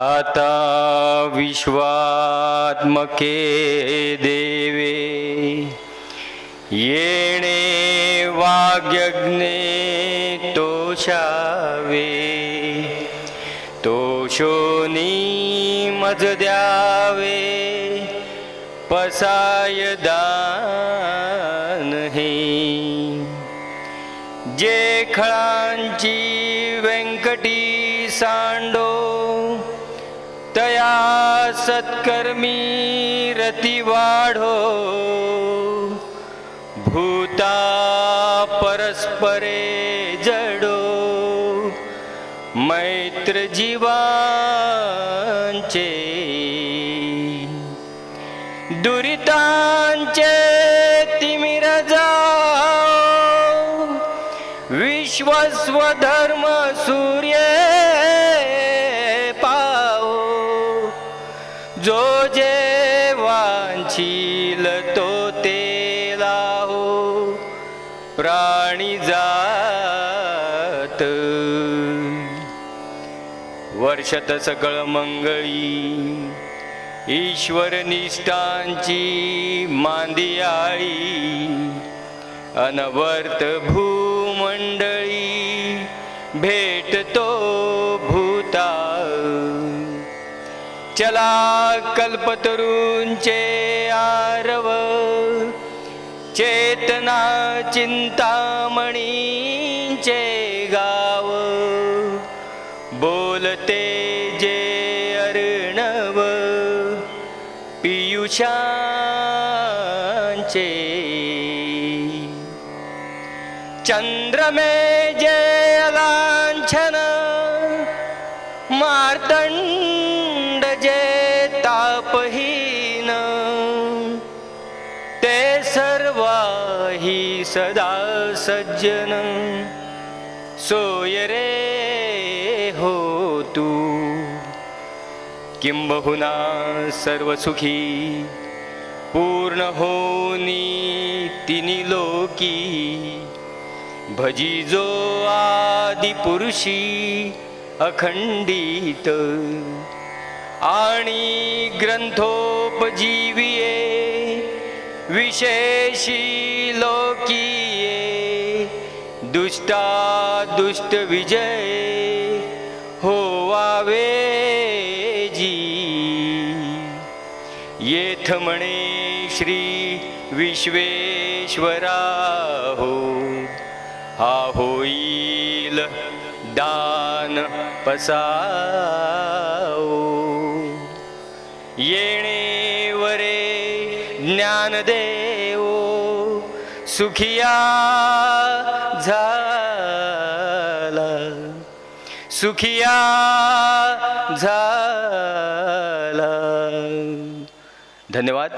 आता विश्वात्मके देवे येणे वाग्यज्ञे तोषावे तोषोनी मज द्यावे पसाय दान हे. जे खळांची व्यंकटी सांडो सत्कर्मी रती वाढो भूता परस्परे जडो। मैत्र जीवांचे दुरितांचे तिमिर विश्वस्व विश्वस्वधर्म सूर्य जो जे वांछील तो ते लाहो. प्राणी जात. वर्षत सकळ मंगळी. ईश्वर निष्ठांची मांदियाळी अनवर्त भूमंडळी भेटतो. चला कल्पतरूंचे आरव चेतना चिंतामणींचे गाव. बोलते जे अर्णव पियुषांचे. चंद्रमे जे लांछन मार्तंड तापहीन ते सर्वाही सदा सज्जन. सोय रे हो तू. किंबहुना सर्व सुखी पूर्ण होनी तिनी लोकी. भजी जो आदि पुरुषी अखंडित. आणि ग्रंथोपजीविये विशेषी लोकीये दुष्टा दुष्ट विजय होवावे जी। येथ म्हणे श्री विश्वेश्वरा हो हा होईल दान पसाओ। ज्ञानदेव सुखिया झाला. सुखिया झाला. धन्यवाद.